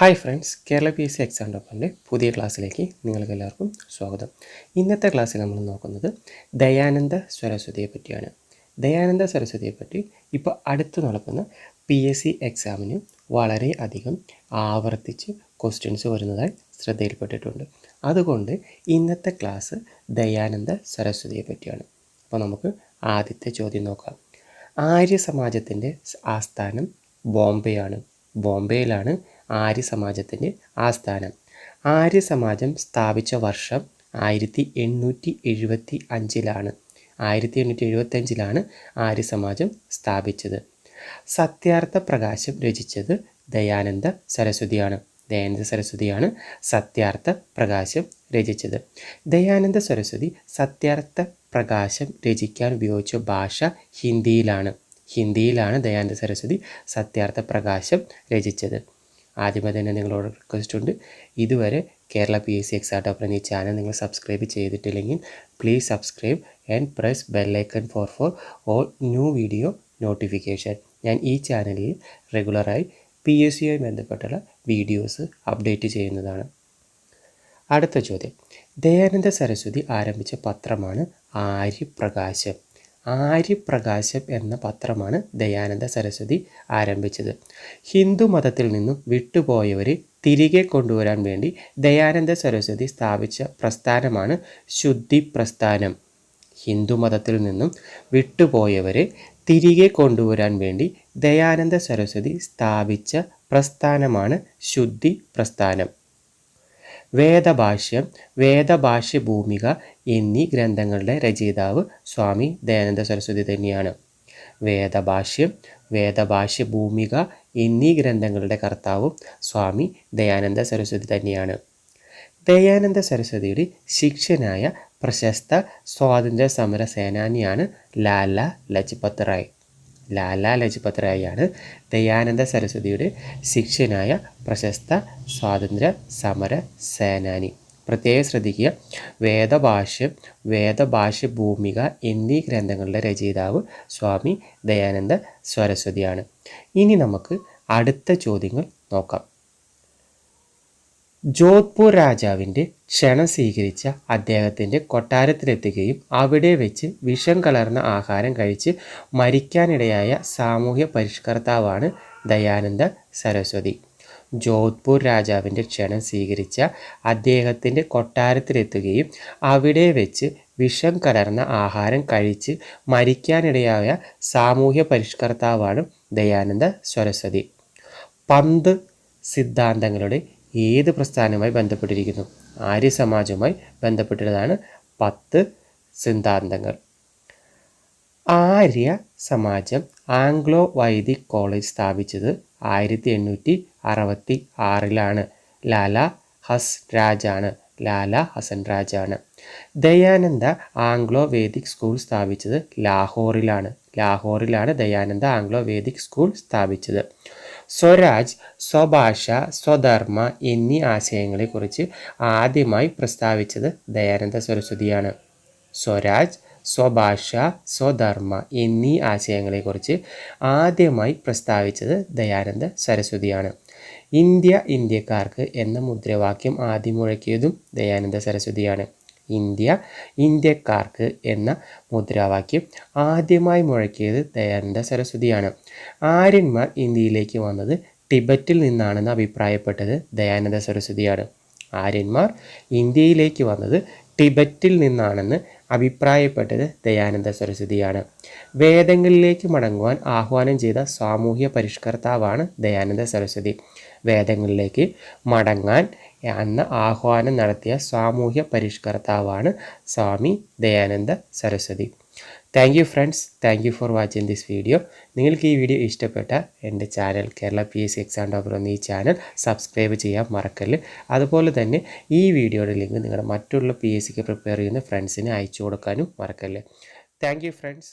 Hi friends Kerala P S C exam ഡോപ്പറിന്റെ പുതിയ ക്ലാസ്സിലേക്ക് നിങ്ങൾക്ക് എല്ലാവർക്കും സ്വാഗതം. ഇന്നത്തെ ക്ലാസ്സിൽ നമ്മൾ നോക്കുന്നത് ദയാനന്ദ സരസ്വതിയെ പറ്റിയാണ്. ദയാനന്ദ സരസ്വതിയെ പറ്റി ഇപ്പോൾ അടുത്ത് നടക്കുന്ന പി എസ് സി എക്സാമിന് വളരെ അധികം ആവർത്തിച്ച് ക്വസ്റ്റ്യൻസ് വരുന്നതായി ശ്രദ്ധയിൽപ്പെട്ടിട്ടുണ്ട്. അതുകൊണ്ട് ഇന്നത്തെ ക്ലാസ് ദയാനന്ദ സരസ്വതിയെ പറ്റിയാണ്. അപ്പോൾ നമുക്ക് ആദ്യത്തെ ചോദ്യം നോക്കാം. ആര്യ സമാജത്തിന്റെ ആസ്ഥാനം ബോംബെയാണ്. ബോംബെയിലാണ് ആര്യ സമാജത്തിന്റെ ആസ്ഥാനം. ആര്യ സമാജം സ്ഥാപിച്ച വർഷം ആയിരത്തി എണ്ണൂറ്റി എഴുപത്തി അഞ്ചിലാണ് ആയിരത്തി എണ്ണൂറ്റി എഴുപത്തി അഞ്ചിലാണ് ആര്യ സമാജം സ്ഥാപിച്ചത്. സത്യാർത്ഥ പ്രകാശം രചിച്ചത് ദയാനന്ദ സരസ്വതിയാണ്. ദയാനന്ദ സരസ്വതിയാണ് സത്യാർത്ഥ പ്രകാശം രചിച്ചത്. ദയാനന്ദ സരസ്വതി സത്യാർത്ഥ പ്രകാശം രചിക്കാൻ ഉപയോഗിച്ച ഭാഷ ഹിന്ദിയിലാണ്. ഹിന്ദിയിലാണ് ദയാനന്ദ സരസ്വതി സത്യാർത്ഥ പ്രകാശം രചിച്ചത്. ആദ്യമേ തന്നെ നിങ്ങളോട് റിക്വസ്റ്റ് ഉണ്ട്. ഇതുവരെ Kerala P S C exam topper എന്നീ ചാനൽ നിങ്ങൾ സബ്സ്ക്രൈബ് ചെയ്തിട്ടില്ലെങ്കിൽ please subscribe and press bell icon for for all new video notification ഞാൻ ഈ ചാനലിൽ റെഗുലറായി പി എസ് സിയുമായി ബന്ധപ്പെട്ടുള്ള വീഡിയോസ് അപ്ഡേറ്റ് ചെയ്യുന്നതാണ്. അടുത്ത ചോദ്യം. ദയാനന്ദ സരസ്വതി ആരംഭിച്ച പത്രമാണ് ആര്യപ്രകാശം. ആര്യപ്രകാശം എന്ന പത്രമാണ് ദയാനന്ദ സരസ്വതി ആരംഭിച്ചത്. ഹിന്ദു മതത്തിൽ നിന്നും വിട്ടുപോയവരെ തിരികെ കൊണ്ടുവരാൻ വേണ്ടി ദയാനന്ദ സരസ്വതി സ്ഥാപിച്ച പ്രസ്ഥാനമാണ് ശുദ്ധി പ്രസ്ഥാനം ഹിന്ദു മതത്തിൽ നിന്നും വിട്ടുപോയവരെ തിരികെ കൊണ്ടുവരാൻ വേണ്ടി ദയാനന്ദ സരസ്വതി സ്ഥാപിച്ച പ്രസ്ഥാനമാണ് ശുദ്ധി പ്രസ്ഥാനം വേദഭാഷ്യം വേദഭാഷ്യ ഭൂമിക എന്നീ ഗ്രന്ഥങ്ങളുടെ രചയിതാവ് സ്വാമി ദയാനന്ദ സരസ്വതി തന്നെയാണ്. വേദഭാഷ്യം വേദഭാഷ്യ ഭൂമിക എന്നീ ഗ്രന്ഥങ്ങളുടെ കർത്താവും സ്വാമി ദയാനന്ദ സരസ്വതി തന്നെയാണ്. ദയാനന്ദ സരസ്വതിയുടെ ശിഷ്യനായ പ്രശസ്ത സ്വാതന്ത്ര്യ സമര സേനാനിയാണ് ലാല ലജ്പത് റായ്. ലാല ലജ്പത് റായിയാണ് ദയാനന്ദ സരസ്വതിയുടെ ശിഷ്യനായ പ്രശസ്ത സ്വാതന്ത്ര്യ സമര സേനാനി. പ്രത്യേകം ശ്രദ്ധിക്കുക വേദഭാഷ്യം വേദഭാഷ്യ ഭൂമിക എന്നീ ഗ്രന്ഥങ്ങളുടെ രചയിതാവ് സ്വാമി ദയാനന്ദ സരസ്വതിയാണ്. ഇനി നമുക്ക് അടുത്ത ചോദ്യങ്ങൾ നോക്കാം. ജോധ്പൂർ രാജാവിന്റെ ക്ഷണം സ്വീകരിച്ച അദ്ദേഹത്തിന്റെ കൊട്ടാരത്തിലെത്തുകയും അവിടെ വെച്ച് വിഷം കലർന്ന ആഹാരം കഴിച്ച് മരിക്കാനിടയായ സാമൂഹ്യ പരിഷ്കർത്താവാണ് ദയാനന്ദ സരസ്വതി. ജോധ്പൂർ രാജാവിന്റെ ക്ഷണം സ്വീകരിച്ച അദ്ദേഹത്തിന്റെ കൊട്ടാരത്തിലെത്തുകയും അവിടെ വെച്ച് വിഷം കലർന്ന ആഹാരം കഴിച്ച് മരിക്കാനിടയായ സാമൂഹ്യ പരിഷ്കർത്താവാണ് ദയാനന്ദ സരസ്വതി. പന്ത് സിദ്ധാന്തങ്ങളുടെ ഏത് പ്രസ്ഥാനവുമായി ബന്ധപ്പെട്ടിരിക്കുന്നു? ആര്യ സമാജവുമായി ബന്ധപ്പെട്ടതാണ് പത്ത് സിദ്ധാന്തങ്ങൾ. Arya Samajam Anglo Vedic college സ്ഥാപിച്ചത് ആയിരത്തി എണ്ണൂറ്റി അറുപത്തി ആറിലാണ് ലാല ഹസ് രാജാണ് ലാല ഹസൻ രാജാണ് ദയാനന്ദ ആംഗ്ലോ വേദിക് സ്കൂൾ സ്ഥാപിച്ചത് ലാഹോറിലാണ്. ലാഹോറിലാണ് ദയാനന്ദ ആംഗ്ലോ വേദിക് സ്കൂൾ സ്ഥാപിച്ചത്. സ്വരാജ് സ്വഭാഷ സ്വധർമ്മ എന്നീ ആശയങ്ങളെക്കുറിച്ച് ആദ്യമായി പ്രസ്താവിച്ചത് ദയാനന്ദ സരസ്വതിയാണ്. സ്വരാജ് സ്വഭാഷ സ്വധർമ്മ എന്നീ ആശയങ്ങളെക്കുറിച്ച് ആദ്യമായി പ്രസ്താവിച്ചത് ദയാനന്ദ സരസ്വതിയാണ്. ഇന്ത്യ ഇന്ത്യക്കാർക്ക് എന്ന മുദ്രാവാക്യം ആദ്യം മുഴക്കിയതും ദയാനന്ദ സരസ്വതിയാണ്. ഇന്ത്യ ഇന്ത്യക്കാർക്ക് എന്ന മുദ്രാവാക്യം ആദ്യമായി മുഴക്കിയത് ദയാനന്ദ സരസ്വതിയാണ്. ആര്യന്മാർ ഇന്ത്യയിലേക്ക് വന്നത് ടിബറ്റിൽ നിന്നാണെന്ന് അഭിപ്രായപ്പെട്ടത് ദയാനന്ദ സരസ്വതിയാണ്. ആര്യന്മാർ ഇന്ത്യയിലേക്ക് വന്നത് ടിബറ്റിൽ നിന്നാണെന്ന് അഭിപ്രായപ്പെട്ടത് ദയാനന്ദ സരസ്വതിയാണ്. വേദങ്ങളിലേക്ക് മടങ്ങുവാൻ ആഹ്വാനം ചെയ്ത സാമൂഹ്യ പരിഷ്കർത്താവാണ് ദയാനന്ദ സരസ്വതി. വേദങ്ങളിലേക്ക് മടങ്ങാൻ എന്ന ആഹ്വാനം നടത്തിയ സാമൂഹ്യ പരിഷ്കർത്താവാണ് Swami Dayananda Saraswati. Thank you friends thank you for watching this video നിങ്ങൾക്ക് ഈ വീഡിയോ ഇഷ്ടപ്പെട്ട എന്റെ channel Kerala P S C exam topper എന്ന ഈ ചാനൽ സബ്സ്ക്രൈബ് ചെയ്യാൻ മറക്കല്ല്. അതുപോലെ തന്നെ ഈ വീഡിയോയുടെ ലിങ്ക് നിങ്ങളുടെ മറ്റുള്ള പി എസ് സിക്ക് പ്രിപ്പയർ ചെയ്യുന്ന ഫ്രണ്ട്സിന് അയച്ചു കൊടുക്കാനും മറക്കല്ല്. Thank you friends